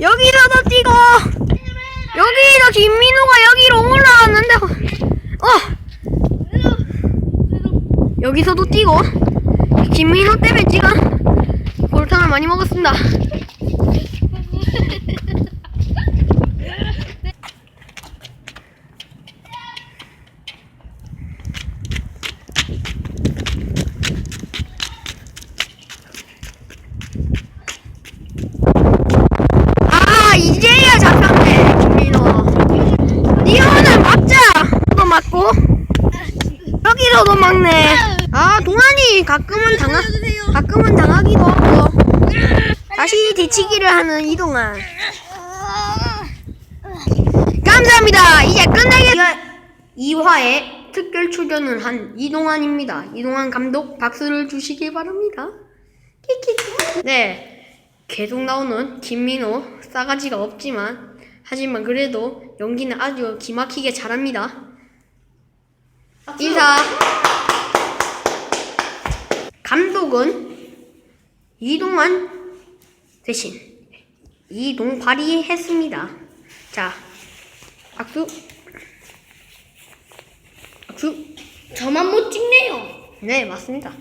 여기라도 찍어. 여기서 김민호가 여기로 올라왔는데. 어. 여기서도 찍어. 김민호 때문에 지금 골탕을 많이 먹었습니다. 여기서도 막네. 아 동안이 가끔은 당하 가끔은 당하기도 하고 다시 뒤치기를 하는 이동안. 감사합니다. 이제 끝내겠. 2화에 특별 출연을 한 이동환입니다. 이동환 감독 박수를 주시기 바랍니다. 키키키. 네. 계속 나오는 김민호 싸가지가 없지만 하지만 그래도 연기는 아주 기막히게 잘합니다. 인사. 감독은 이동환 대신 이동발이 했습니다. 자, 박수. 박수. 저만 못 찍네요. 네, 맞습니다.